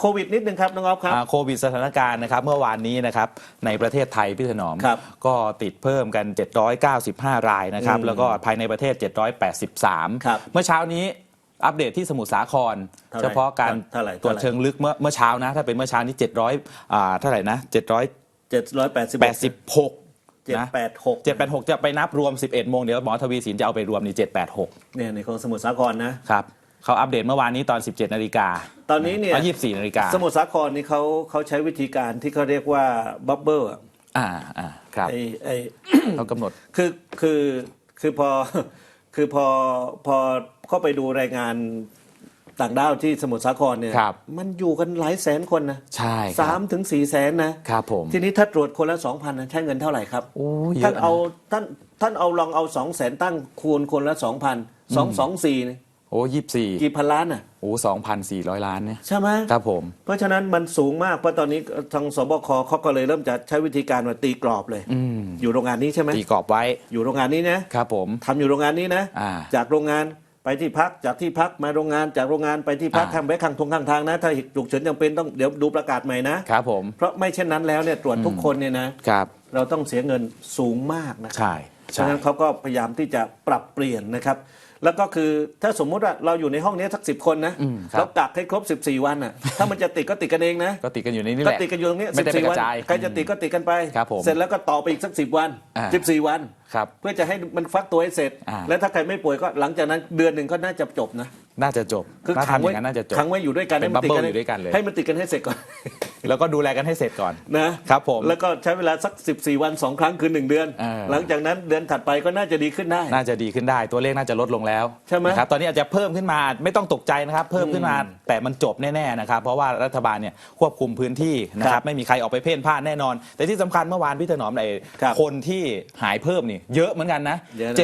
โควิดนิดนึงครับน้องออฟครับ อ่าโควิดสถานการณ์นะครับเมื่อวานนี้นะครับในประเทศไทยพี่ถนอม ครับก็ติดเพิ่มกัน 795 รายนะครับ อืมแล้วก็ภายในประเทศ 783 ครับเมื่อเช้านี้อัปเดตที่สมุทรสาคร เท่าไหร่เฉพาะการเท่าไหร่ตรวจเท่าไหร่ เชิงลึกเมื่อเมื่อเช้านะ ถ้าเป็นเมื่อเช้านี้ 700อ่าเท่าไหร่นะ786เจ็ดร้อยแปดสิบเจ็ดนะ แปดหก786 จะไปนับรวม 11 โมง เดี๋ยวหมอทวีสินจะเอาไปรวมนี่786 เนี่ยในของสมุทรสาครนะครับ เขาอัปเดตเมื่อวานนี้ตอน 17 นาฬิกาตอนนี้เนี่ยอ๋อ24 นาฬิกาสมุทรสาครนี่เขาเขาใช้วิธีการที่เขาเรียกว่าบับเบิลอ่าอ่าครับไอไอเขากำหนดคือคือคือพอคือพอพอเข้าไปดูรายงานต่างด้าวที่สมุทรสาครเนี่ยครับมันอยู่กันหลายแสนคนนะใช่ครับสามถึงสี่แสนนะครับผมทีนี้ถ้าตรวจคนละสองพันใช้เงินเท่าไหร่ครับโอ้เยท่านอะนะเอาท่านท่านเอาลองเอาสองแสนตั้งคูณคนละสองพันสองสองสี่โอ้ยี่สี่กี่พันล้านอะโอ้สองพันสี่ร้อยล้านเนี่ยใช่ไหมครับผม เพราะฉะนั้นมันสูงมากเพราะตอนนี้ทางสบคเขาก็เลยเริ่มจะใช้วิธีการมาตีกรอบเลยอืมอยู่โรงงานนี้ใช่ไหมตีกรอบไว้ อยู่โรงงานนี้นะครับผมทำอยู่โรงงานนี้นะอ่าจากโรงงานไปที่พักจากที่พักมาโรงงานจากโรงงานไปที่พักอ่าข้างแวะข้างทงข้างทางนะ ถ้าฉุกเฉินจำเป็นต้องเดี๋ยวดูประกาศใหม่นะครับผมเพราะไม่เช่นนั้นแล้วเนี่ยตรวจทุกคนเนี่ยนะครับเราต้องเสียเงินสูงมากนะใช่ฉะใช่นั้นเขาก็พยายามที่จะปรับเปลี่ยนนะครับ แล้วก็คือถ้าสมมุติว่าเราอยู่ในห้องนี้สักสิบคนนะอืมครับเรากักให้ครบ 14 วันอะถ้ามันจะติดก็ติดกันเองนะก็ติดกันอยู่ในนี่แหก็ละติดกันอยู่ตรงนี้ไม่ได้ไป14กวันระจายใครจะติดก็ติดกันไปครับผมเสร็จแล้วก็ต่อไปอีกสักสิบวันอ่า14วันครับเพื่อจะให้มันฟักตัวให้เสร็จอ่าแล้วถ้าใครไม่ป่วยก็หลังจากนั้นเดือนหนึ่งก็น่าจะจบนะน่าจะจบคือน่าขังทำอไว้ย่างนั้นน่าจะจบขังไว้อยู่ด้วยกันเป็นให้มัติด bubble อยู่ด้วยกันเลยให้มันติดกันให้เสร็จก่อน แล้วก็ดูแลกันให้เสร็จก่อน นะครับผม แล้วก็ใช้เวลาสัก 14 วัน 2 ครั้งคือ 1 เดือน เออ หลังจากนั้นเดือนถัดไปก็น่าจะดีขึ้นได้ น่าจะดีขึ้นได้ตัวเลขน่าจะลดลงแล้วใช่ไหม นะครับตอนนี้อาจจะเพิ่มขึ้นมาไม่ต้องตกใจนะครับเพิ่มขึ้นมาแต่มันจบแน่ๆนะครับเพราะว่ารัฐบาลเนี่ยควบคุมพื้นที่นะคครัรับบไม่มีใครออกไปเพ่นพ่านแน่นอน แต่ที่สำคัญเมื่อวานพี่ถนอมไอ้ครับคนที่หายเพิ่มนี่เยอะเหมือนกันนะเยอะนะ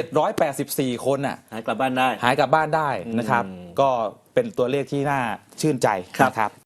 784 คนน่ะ หายกลับบ้านได้ หายกลับบ้านได้นะครับอืมก็เป็นตัวเลขที่น่าชื่นใจครับ นะครับ